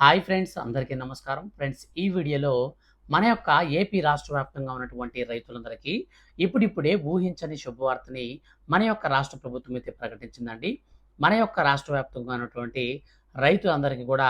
Hi friends అందరికీ నమస్కారం. Friends ఈ వీడియోలో మన యొక్క ఏపీ రాష్ట్ర వ్యాప్తంగా ఉన్నటువంటి రైతులందరికీ ఇప్పుడిప్పుడే ఊహించని శుభవార్తని మన యొక్క రాష్ట్ర ప్రభుత్వం అయితే ప్రకటించిందండి. మన యొక్క రాష్ట్ర వ్యాప్తంగా ఉన్నటువంటి రైతులందరికీ కూడా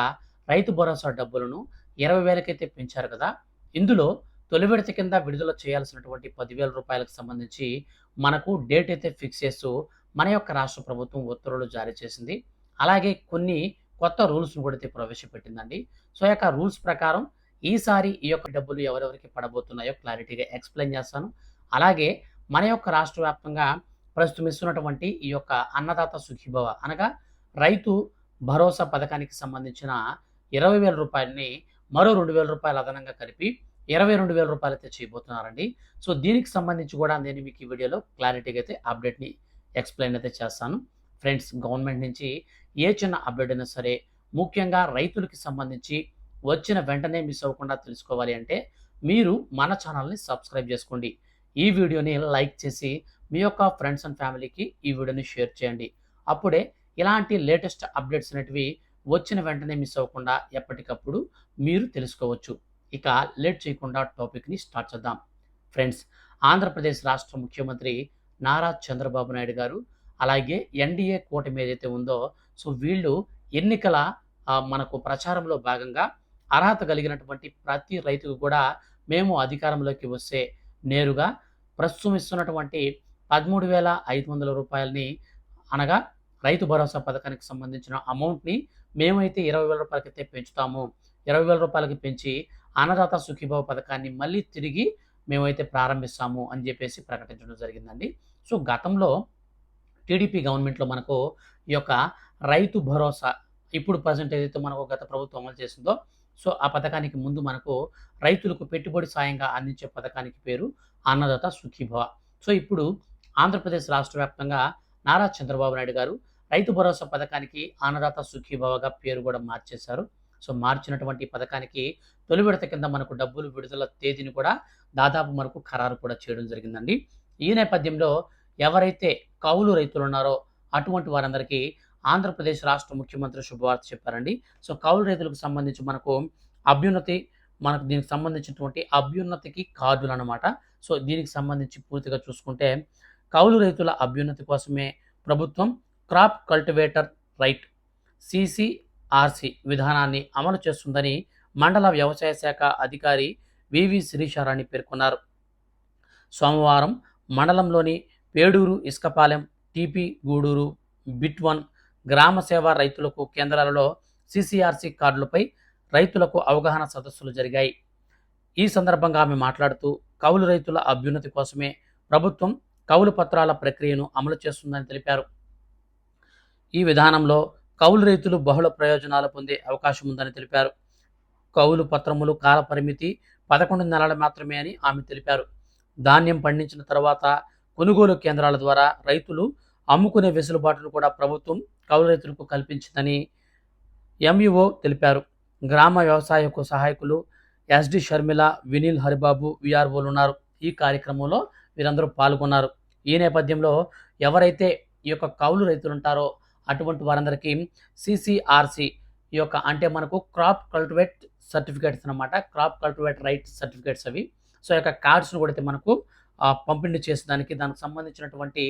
రైతు భరోసా డబ్బులను ఇరవై వేలకైతే పెంచారు కదా. ఇందులో తొలి విడత కింద విడుదల చేయాల్సినటువంటి పదివేల రూపాయలకు సంబంధించి మనకు డేట్ అయితే ఫిక్స్ చేస్తూ మన యొక్క రాష్ట్ర ప్రభుత్వం ఉత్తర్వులు జారీ చేసింది. అలాగే కొన్ని కొత్త రూల్స్ను కూడా అయితే ప్రవేశపెట్టిందండి. సో యొక్క రూల్స్ ప్రకారం ఈసారి ఈ యొక్క డబ్బులు ఎవరెవరికి పడబోతున్నాయో క్లారిటీగా ఎక్స్ప్లెయిన్ చేస్తాను. అలాగే మన యొక్క రాష్ట్ర వ్యాప్తంగా ప్రస్తుతం ఇస్తున్నటువంటి ఈ యొక్క అన్నదాత సుఖీభవ అనగా రైతు భరోసా పథకానికి సంబంధించిన ఇరవై వేల రూపాయలని మరో రెండు వేల రూపాయలు అదనంగా కలిపి ఇరవై రెండు వేల రూపాయలు అయితే చేయబోతున్నారండి. సో దీనికి సంబంధించి కూడా నేను మీకు ఈ వీడియోలో క్లారిటీగా అయితే అప్డేట్ని ఎక్స్ప్లెయిన్ అయితే చేస్తాను. ఫ్రెండ్స్ గవర్నమెంట్ నుంచి ఏ చిన్న అప్డేట్ అయినా సరే ముఖ్యంగా రైతులకి సంబంధించి వచ్చిన వెంటనే మిస్ అవ్వకుండా తెలుసుకోవాలి అంటే మీరు మన ఛానల్ని సబ్స్క్రైబ్ చేసుకోండి. ఈ వీడియోని లైక్ చేసి మీ యొక్క ఫ్రెండ్స్ అండ్ ఫ్యామిలీకి ఈ వీడియోని షేర్ చేయండి. అప్పుడే ఇలాంటి లేటెస్ట్ అప్డేట్స్ అనేటివి వచ్చిన వెంటనే మిస్ అవ్వకుండా ఎప్పటికప్పుడు మీరు తెలుసుకోవచ్చు. ఇక లేట్ చేయకుండా టాపిక్ని స్టార్ట్ చేద్దాం. ఫ్రెండ్స్ ఆంధ్రప్రదేశ్ రాష్ట్ర ముఖ్యమంత్రి నారా చంద్రబాబు నాయుడు గారు అలాగే ఎన్డీఏ కూటమి ఏదైతే ఉందో సో వీళ్ళు ఎన్నికల మనకు ప్రచారంలో భాగంగా అర్హత కలిగినటువంటి ప్రతి రైతుకు కూడా మేము అధికారంలోకి వస్తే నేరుగా ప్రస్తుతం ఇస్తున్నటువంటి పదమూడు వేల ఐదు వందల రూపాయలని అనగా రైతు భరోసా పథకానికి సంబంధించిన అమౌంట్ని మేమైతే ఇరవై వేల రూపాయలకైతే పెంచుతాము. ఇరవై వేల రూపాయలకి పెంచి అన్నదాత సుఖీభావ పథకాన్ని మళ్ళీ తిరిగి మేమైతే ప్రారంభిస్తాము అని చెప్పేసి ప్రకటించడం జరిగిందండి. సో గతంలో టీడీపీ గవర్నమెంట్లో మనకు ఈ యొక్క రైతు భరోసా ఇప్పుడు ప్రజెంట్ ఏదైతే మనకు గత ప్రభుత్వం అమలు చేసిందో సో ఆ పథకానికి ముందు మనకు రైతులకు పెట్టుబడి సాయంగా అందించే పథకానికి పేరు అన్నదాత సుఖీభవ. సో ఇప్పుడు ఆంధ్రప్రదేశ్ రాష్ట్ర వ్యాప్తంగా నారా చంద్రబాబు నాయుడు గారు రైతు భరోసా పథకానికి అన్నదాత సుఖీభవగా పేరు కూడా మార్చేశారు. సో మార్చినటువంటి పథకానికి తొలి విడత కింద మనకు డబ్బులు విడుదల తేదీని కూడా దాదాపు మనకు ఖరారు కూడా చేయడం జరిగిందండి. ఈ నేపథ్యంలో ఎవరైతే కౌలు రైతులు ఉన్నారో అటువంటి వారందరికీ ఆంధ్రప్రదేశ్ రాష్ట్ర ముఖ్యమంత్రి శుభవార్త చెప్పారండి. సో కౌలు రైతులకు సంబంధించి మనకు అభ్యున్నతి మనకు దీనికి సంబంధించినటువంటి అభ్యున్నతికి కార్డులు అనమాట సో దీనికి సంబంధించి పూర్తిగా చూసుకుంటే కౌలు రైతుల అభ్యున్నతి కోసమే ప్రభుత్వం క్రాప్ కల్టివేటర్ రైట్ సిసిఆర్సి విధానాన్ని అమలు చేస్తుందని మండల వ్యవసాయ శాఖ అధికారి వివి శిరీషారాణి పేర్కొన్నారు. సోమవారం మండలంలోని Peduru Isukapalem TP Gudur bit one గ్రామ సేవా రైతులకు కేంద్రాలలో సిసిఆర్సి కార్డులపై రైతులకు అవగాహన సదస్సులు జరిగాయి. ఈ సందర్భంగా ఆమె మాట్లాడుతూ కౌలు రైతుల అభ్యున్నతి కోసమే ప్రభుత్వం కౌలు పత్రాల ప్రక్రియను అమలు చేస్తుందని తెలిపారు. ఈ విధానంలో కౌలు రైతులు బహుళ ప్రయోజనాలు పొందే అవకాశం ఉందని తెలిపారు. కౌలు పత్రములు కాల పరిమితి పదకొండు నెలలు మాత్రమే అని ఆమె తెలిపారు. ధాన్యం పండించిన తర్వాత కొనుగోలు కేంద్రాల ద్వారా రైతులు అమ్ముకునే వెసులుబాటును కూడా ప్రభుత్వం కౌలు రైతులకు కల్పించిందని ఎంఈఓ తెలిపారు. గ్రామ వ్యవసాయకు సహాయకులు ఎస్డి షర్మిల వినీల్ హరిబాబు విఆర్ఓలు ఉన్నారు. ఈ కార్యక్రమంలో వీరందరూ పాల్గొన్నారు. ఈ నేపథ్యంలో ఎవరైతే ఈ యొక్క కౌలు రైతులు ఉంటారో అటువంటి వారందరికీ సిసిఆర్సి ఈ యొక్క అంటే మనకు క్రాప్ కల్టివేట్ సర్టిఫికేట్స్ అన్నమాట. క్రాప్ కల్టివేట్ రైట్ సర్టిఫికేట్స్ అవి. సో యొక్క కార్డ్స్ను కూడా అయితే మనకు పంపిణీ చేసేదానికి దానికి సంబంధించినటువంటి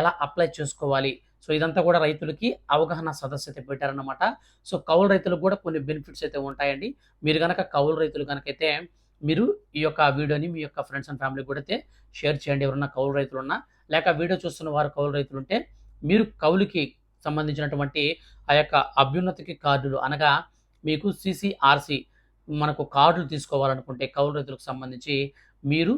ఎలా అప్లై చేసుకోవాలి. సో ఇదంతా కూడా రైతులకి అవగాహన సదస్సు అయితే పెట్టారనమాట సో కౌలు రైతులకు కూడా కొన్ని బెనిఫిట్స్ అయితే ఉంటాయండి. మీరు కనుక కౌలు రైతులు కనుకైతే మీరు ఈ యొక్క వీడియోని మీ యొక్క ఫ్రెండ్స్ అండ్ ఫ్యామిలీ కూడా అయితే షేర్ చేయండి. ఎవరన్నా కౌలు రైతులు ఉన్నా లేక వీడియో చూస్తున్న వారు కౌలు రైతులు ఉంటే మీరు కౌలుకి సంబంధించినటువంటి ఆ యొక్క అభ్యున్నతికి కార్డులు అనగా మీకు సిసిఆర్సి మనకు కార్డులు తీసుకోవాలనుకుంటే కౌలు రైతులకు సంబంధించి మీరు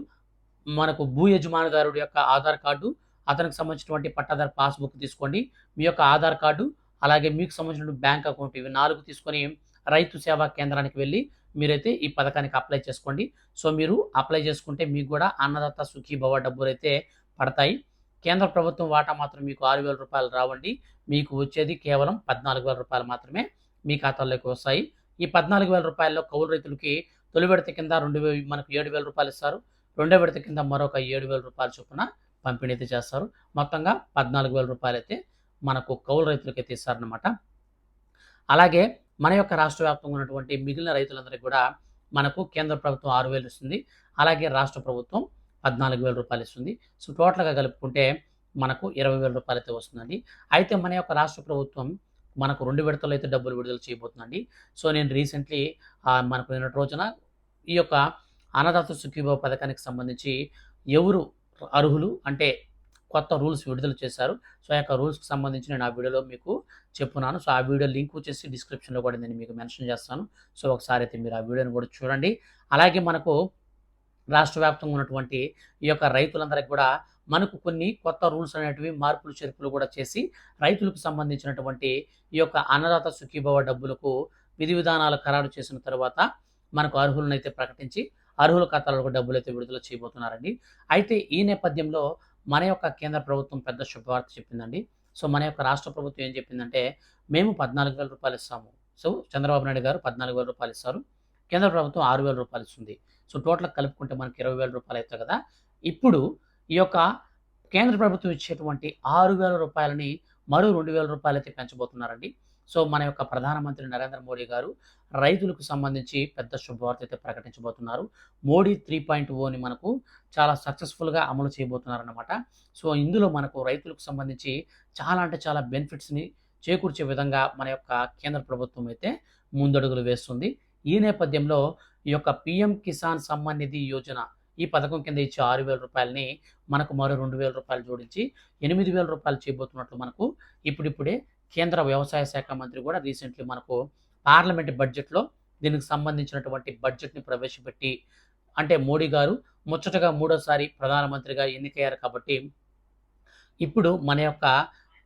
మనకు భూ యజమానిదారుడు యొక్క ఆధార్ కార్డు అతనికి సంబంధించినటువంటి పట్టాదారు పాస్బుక్ తీసుకోండి. మీ యొక్క ఆధార్ కార్డు అలాగే మీకు సంబంధించిన బ్యాంక్ అకౌంట్ ఇవి నాలుగు తీసుకొని రైతు సేవా కేంద్రానికి వెళ్ళి మీరైతే ఈ పథకానికి అప్లై చేసుకోండి. సో మీరు అప్లై చేసుకుంటే మీకు కూడా అన్నదాత సుఖీభవ డబ్బులు అయితే పడతాయి. కేంద్ర ప్రభుత్వం వాటా మాత్రం మీకు ఆరు వేల రూపాయలు రావండి. మీకు వచ్చేది కేవలం పద్నాలుగు వేల రూపాయలు మాత్రమే మీ ఖాతాల్లోకి వస్తాయి. ఈ పద్నాలుగు వేల రూపాయల్లో కౌలు రైతులకి తొలి విడత కింద రెండు వేలు మనకు ఏడు వేల రూపాయలు ఇస్తారు. రెండో విడత కింద మరొక ఏడు వేల రూపాయల చొప్పున పంపిణీ అయితే చేస్తారు. మొత్తంగా పద్నాలుగు వేల రూపాయలు అయితే మనకు కౌలు రైతులకి అయితే ఇస్తారనమాట అలాగే మన యొక్క రాష్ట్ర వ్యాప్తంగా ఉన్నటువంటి మిగిలిన రైతులందరికీ కూడా మనకు కేంద్ర ప్రభుత్వం ఆరు వేలు ఇస్తుంది. అలాగే రాష్ట్ర ప్రభుత్వం పద్నాలుగు వేల రూపాయలు ఇస్తుంది. సో టోటల్గా కలుపుకుంటే మనకు ఇరవై వేల రూపాయలు అయితే వస్తుందండి. అయితే మన యొక్క రాష్ట్ర ప్రభుత్వం మనకు రెండు విడతలు అయితే డబ్బులు విడుదల చేయబోతుందండి. సో నేను రీసెంట్లీ మనకు నిన్న రోజున ఈ యొక్క అన్నదాత సుఖీభావ పథకానికి సంబంధించి ఎవరు అర్హులు అంటే కొత్త రూల్స్ విడుదల చేశారు. సో ఆ యొక్క రూల్స్కి సంబంధించి నేను ఆ వీడియోలో మీకు చెప్పున్నాను. సో ఆ వీడియో లింక్ వచ్చేసి డిస్క్రిప్షన్లో కూడా నేను మీకు మెన్షన్ చేస్తాను. సో ఒకసారి అయితే మీరు ఆ వీడియోని కూడా చూడండి. అలాగే మనకు రాష్ట్ర వ్యాప్తంగా ఉన్నటువంటి ఈ యొక్క రైతులందరికీ కూడా మనకు కొన్ని కొత్త రూల్స్ అనేటివి మార్పులు చేర్పులు కూడా చేసి రైతులకు సంబంధించినటువంటి ఈ యొక్క అన్నదాత సుఖీభవ డబ్బులకు విధి విధానాలు ఖరారు చేసిన తర్వాత మనకు అర్హులను అయితే ప్రకటించి అర్హుల ఖాతాలకు డబ్బులు అయితే విడుదల చేయబోతున్నారండి. అయితే ఈ నేపథ్యంలో మన యొక్క కేంద్ర ప్రభుత్వం పెద్ద శుభవార్త చెప్పిందండి. సో మన యొక్క రాష్ట్ర ప్రభుత్వం ఏం చెప్పిందంటే మేము పద్నాలుగు వేల రూపాయలు ఇస్తాము. సో చంద్రబాబు నాయుడు గారు పద్నాలుగు వేల రూపాయలు ఇస్తారు. కేంద్ర ప్రభుత్వం ఆరు వేల రూపాయలు ఇస్తుంది. సో టోటల్ కలుపుకుంటే మనకి ఇరవై వేల రూపాయలు అవుతాయి కదా. ఇప్పుడు ఈ యొక్క కేంద్ర ప్రభుత్వం ఇచ్చేటువంటి ఆరు వేల రూపాయలని మరో రెండు వేల రూపాయలు అయితే పెంచబోతున్నారండి. సో మన యొక్క ప్రధానమంత్రి నరేంద్ర మోడీ గారు రైతులకు సంబంధించి పెద్ద శుభవార్త అయితే ప్రకటించబోతున్నారు. మోడీ త్రీ పాయింట్ ఓని మనకు చాలా సక్సెస్ఫుల్గా అమలు చేయబోతున్నారన్నమాట. సో ఇందులో మనకు రైతులకు సంబంధించి చాలా అంటే చాలా బెనిఫిట్స్ని చేకూర్చే విధంగా మన యొక్క కేంద్ర ప్రభుత్వం అయితే ముందడుగులు వేస్తుంది. ఈ నేపథ్యంలో ఈ యొక్క పిఎం కిసాన్ సమ్మాన్ నిధి యోజన ఈ పథకం కింద ఇచ్చే ఆరు వేల రూపాయలని మనకు మరో రెండు వేల రూపాయలు జోడించి ఎనిమిది వేల రూపాయలు చేయబోతున్నట్లు మనకు ఇప్పుడిప్పుడే కేంద్ర వ్యవసాయ శాఖ మంత్రి కూడా రీసెంట్లీ మనకు పార్లమెంట్ బడ్జెట్లో దీనికి సంబంధించినటువంటి బడ్జెట్ని ప్రవేశపెట్టి అంటే మోడీ గారు ముచ్చటగా మూడోసారి ప్రధానమంత్రిగా ఎన్నికయ్యారు కాబట్టి ఇప్పుడు మన యొక్క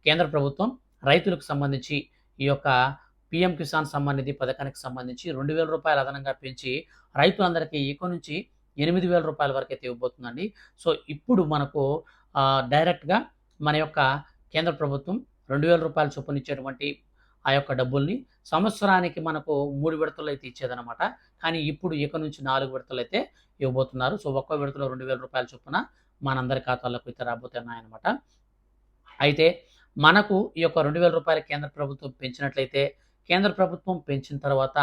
కేంద్ర ప్రభుత్వం రైతులకు సంబంధించి ఈ యొక్క పిఎం కిసాన్ సంబంధించి పథకానికి సంబంధించి రెండు వేల రూపాయలు అదనంగా పెంచి రైతులందరికీ ఇక నుంచి ఎనిమిది వేల రూపాయల వరకు అయితే ఇవ్వబోతుందండి. సో ఇప్పుడు మనకు డైరెక్ట్గా మన యొక్క కేంద్ర ప్రభుత్వం రెండు వేల రూపాయలు చొప్పున ఇచ్చేటువంటి ఆ యొక్క డబ్బుల్ని సంవత్సరానికి మనకు మూడు విడతలు అయితే ఇచ్చేదనమాట కానీ ఇప్పుడు ఇక నుంచి నాలుగు విడతలు అయితే ఇవ్వబోతున్నారు. సో ఒక్కో విడతలో రెండు వేల రూపాయల చొప్పున మనందరి ఖాతాలకు అయితే రాబోతున్నాయన్నమాట. అయితే మనకు ఈ యొక్క రెండు వేల రూపాయలు కేంద్ర ప్రభుత్వం పెంచినట్లయితే కేంద్ర ప్రభుత్వం పెంచిన తర్వాత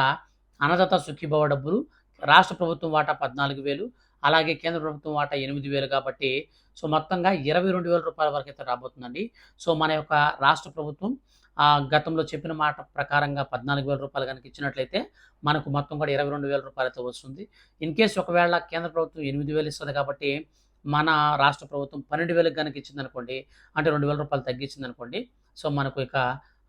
అన్నదాత సుఖీభవ డబ్బులు రాష్ట్ర ప్రభుత్వం వాటా పద్నాలుగు వేలు అలాగే కేంద్ర ప్రభుత్వం వాటా ఎనిమిది వేలు కాబట్టి సో మొత్తంగా ఇరవై రెండు వేల రూపాయల వరకు అయితే రాబోతుందండి. సో మన యొక్క రాష్ట్ర ప్రభుత్వం గతంలో చెప్పిన మాట ప్రకారంగా పద్నాలుగు వేల రూపాయలు కనుక ఇచ్చినట్లయితే మనకు మొత్తం కూడా ఇరవై రెండు వేల రూపాయలు అయితే వస్తుంది. ఇన్ కేస్ ఒకవేళ కేంద్ర ప్రభుత్వం ఎనిమిది వేలు ఇస్తుంది కాబట్టి మన రాష్ట్ర ప్రభుత్వం పన్నెండు వేలకు కనుక ఇచ్చింది అనుకోండి అంటే రెండు వేల రూపాయలు తగ్గించిందనుకోండి సో మనకు ఇక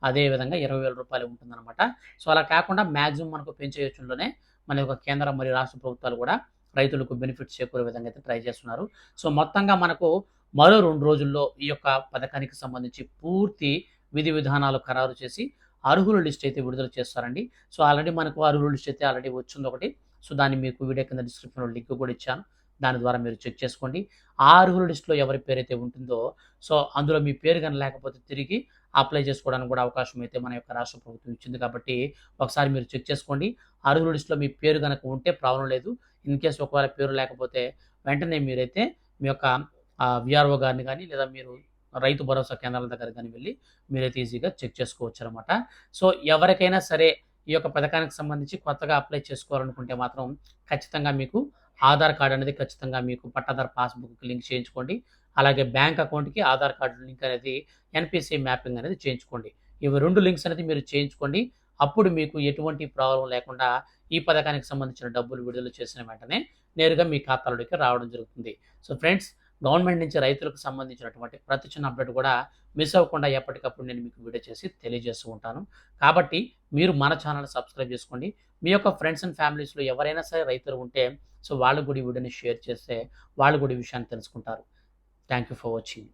అదే విధంగా ఇరవై వేల రూపాయలు ఉంటుందన్నమాట. సో అలా కాకుండా మ్యాక్సిమం మనకు పెంచే యోచనలోనే మన యొక్క కేంద్ర మరియు రాష్ట్ర ప్రభుత్వాలు కూడా. రైతులకు బెనిఫిట్ చేకూరే విధంగా అయితే ట్రై చేస్తున్నారు. సో మొత్తంగా మనకు మరో రెండు రోజుల్లో ఈ యొక్క పథకానికి సంబంధించి పూర్తి విధి విధానాలు ఖరారు చేసి అర్హుల లిస్ట్ అయితే విడుదల చేస్తారండి. సో ఆల్రెడీ మనకు అర్హుల లిస్ట్ అయితే ఆల్రెడీ వచ్చింది ఒకటి. సో దాన్ని మీకు వీడియో కింద డిస్క్రిప్షన్లో లింక్ కూడా ఇచ్చాను. దాని ద్వారా మీరు చెక్ చేసుకోండి. ఆ అర్హుల లిస్టులో ఎవరి పేరు అయితే ఉంటుందో సో అందులో మీ పేరు కానీ లేకపోతే తిరిగి అప్లై చేసుకోవడానికి కూడా అవకాశం అయితే మన యొక్క రాష్ట్ర ప్రభుత్వం ఇచ్చింది కాబట్టి ఒకసారి మీరు చెక్ చేసుకోండి. అర్హుల లిస్టులో మీ పేరు కనుక ఉంటే ప్రాబ్లం లేదు. ఇన్ కేసు ఒకవేళ పేరు లేకపోతే వెంటనే మీరైతే మీ యొక్క విఆర్ఓ గారిని కానీ లేదా మీరు రైతు భరోసా కేంద్రాల దగ్గర కానీ వెళ్ళి మీరైతే ఈజీగా చెక్ చేసుకోవచ్చు అనమాట సో ఎవరికైనా సరే ఈ యొక్క పథకానికి సంబంధించి కొత్తగా అప్లై చేసుకోవాలనుకుంటే మాత్రం ఖచ్చితంగా మీకు ఆధార్ కార్డ్ అనేది ఖచ్చితంగా మీకు పట్టాదార్ పాస్బుక్ లింక్ చేయించుకోండి. అలాగే బ్యాంక్ అకౌంట్కి ఆధార్ కార్డు లింక్ అనేది ఎన్పిసి మ్యాపింగ్ అనేది చేయించుకోండి. ఇవి రెండు లింక్స్ అనేది మీరు చేయించుకోండి. అప్పుడు మీకు ఎటువంటి ప్రాబ్లం లేకుండా ఈ పథకానికి సంబంధించిన డబ్బులు విడుదల చేసిన వెంటనే నేరుగా మీ ఖాతాలోకి రావడం జరుగుతుంది. సో ఫ్రెండ్స్ గవర్నమెంట్ నుంచి రైతులకు సంబంధించినటువంటి ప్రతి చిన్న అప్డేట్ కూడా మిస్ అవ్వకుండా ఎప్పటికప్పుడు నేను మీకు వీడియో చేసి తెలియజేస్తూ ఉంటాను. కాబట్టి మీరు మన ఛానల్ సబ్స్క్రైబ్ చేసుకోండి. మీ యొక్క ఫ్రెండ్స్ అండ్ ఫ్యామిలీస్లో ఎవరైనా సరే రైతులు ఉంటే సో వాళ్ళు కూడా ఈ వీడియోని షేర్ చేస్తే వాళ్ళు కూడా ఈ విషయాన్ని తెలుసుకుంటారు. Thank you for watching.